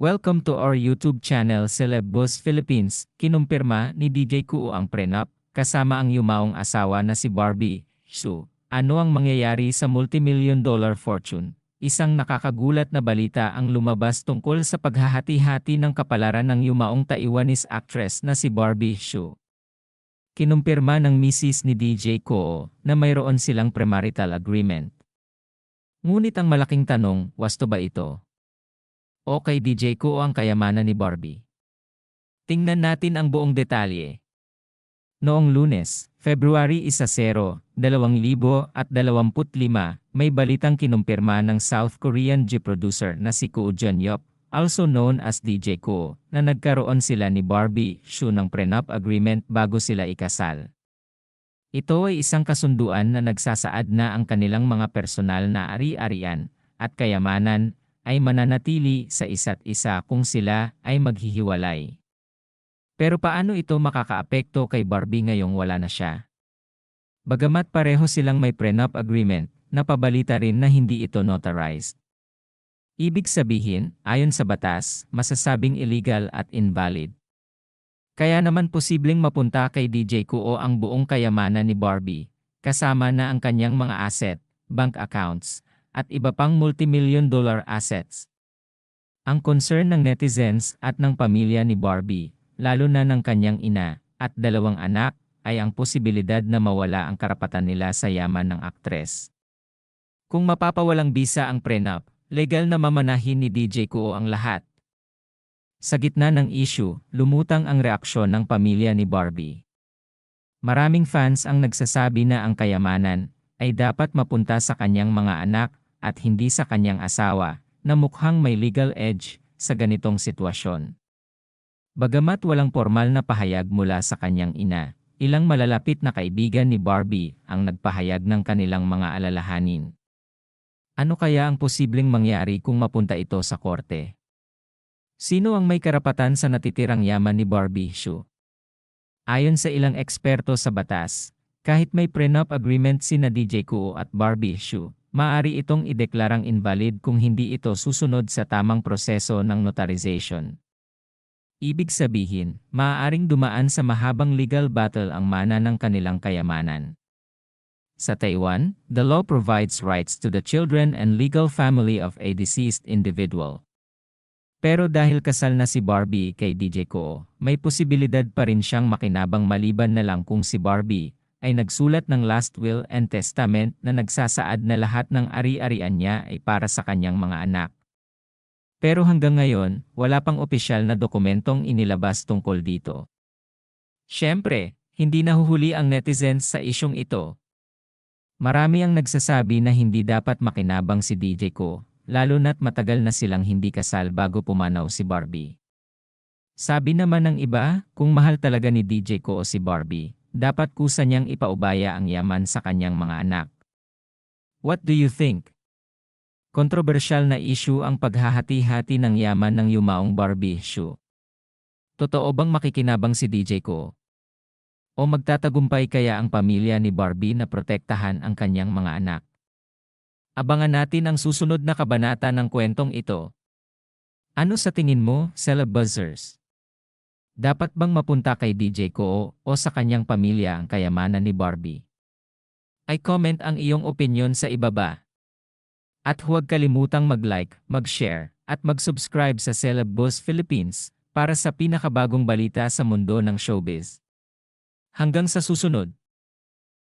Welcome to our YouTube channel Celeb Boss Philippines. Kinumpirma ni DJ Kuo ang prenup kasama ang yumaong asawa na si Barbie. So, ano ang mangyayari sa multimillion dollar fortune? Isang nakakagulat na balita ang lumabas tungkol sa paghahati-hati ng kapalaran ng yumaong Taiwanese actress na si Barbie Shu. Kinumpirma ng misis ni DJ Kuo na mayroon silang premarital agreement. Ngunit ang malaking tanong, wasto ba ito? O kay DJ ko ang kayamanan ni Barbie. Tingnan natin ang buong detalye. Noong lunes, February 10, 2025, may balitang kinumpirma ng South Korean G producer na si Koo Jun-yop, also known as DJ Koo, na nagkaroon sila ni Barbie Shu ng prenup agreement bago sila ikasal. Ito ay isang kasunduan na nagsasaad na ang kanilang mga personal na ari-arian at kayamanan ay mananatili sa isa't isa kung sila ay maghihiwalay. Pero paano ito makakaapekto kay Barbie ngayong wala na siya? Bagamat pareho silang may prenup agreement, napabalita rin na hindi ito notarized. Ibig sabihin, ayon sa batas, masasabing illegal at invalid. Kaya naman posibleng mapunta kay DJ Kuo ang buong kayamanan ni Barbie, kasama na ang kanyang mga asset, bank accounts, at iba pang multimillion dollar assets. Ang concern ng netizens at ng pamilya ni Barbie, lalo na ng kanyang ina at dalawang anak, ay ang posibilidad na mawala ang karapatan nila sa yaman ng aktres. Kung mapapawalang bisa ang prenup, legal na mamanahin ni DJ Kuo ang lahat. Sa gitna ng issue, lumutang ang reaksyon ng pamilya ni Barbie. Maraming fans ang nagsasabi na ang kayamanan ay dapat mapunta sa kanyang mga anak at hindi sa kanyang asawa, na mukhang may legal edge sa ganitong sitwasyon. Bagamat walang formal na pahayag mula sa kanyang ina, ilang malalapit na kaibigan ni Barbie ang nagpahayag ng kanilang mga alalahanin. Ano kaya ang posibleng mangyari kung mapunta ito sa korte? Sino ang may karapatan sa natitirang yaman ni Barbie Shu? Ayon sa ilang eksperto sa batas, kahit may prenup agreement sina DJ Kuo at Barbie Shu, Maari itong ideklarang invalid kung hindi ito susunod sa tamang proseso ng notarization. Ibig sabihin, maaaring dumaan sa mahabang legal battle ang mana ng kanilang kayamanan. Sa Taiwan, the law provides rights to the children and legal family of a deceased individual. Pero dahil kasal na si Barbie kay DJ Ko, may posibilidad pa rin siyang makinabang maliban na lang kung si Barbie ay nagsulat ng last will and testament na nagsasaad na lahat ng ari-arian niya ay para sa kanyang mga anak. Pero hanggang ngayon, wala pang opisyal na dokumentong inilabas tungkol dito. Siyempre, hindi nahuhuli ang netizens sa isyong ito. Marami ang nagsasabi na hindi dapat makinabang si DJ ko, lalo na't matagal na silang hindi kasal bago pumanaw si Barbie. Sabi naman ng iba, kung mahal talaga ni DJ ko o si Barbie, dapat kusa niyang ipaubaya ang yaman sa kanyang mga anak. What do you think? Kontrobersyal na issue ang paghahati-hati ng yaman ng yumaong Barbie issue. Totoo bang makikinabang si DJ ko? O magtatagumpay kaya ang pamilya ni Barbie na protektahan ang kanyang mga anak? Abangan natin ang susunod na kabanata ng kwentong ito. Ano sa tingin mo, Celeb Buzzers? Dapat bang mapunta kay DJ ko o sa kanyang pamilya ang kayamanan ni Barbie? Ay comment ang iyong opinion sa ibaba. At huwag kalimutang mag-like, mag-share, at mag-subscribe sa Celeb Boss Philippines para sa pinakabagong balita sa mundo ng showbiz. Hanggang sa susunod.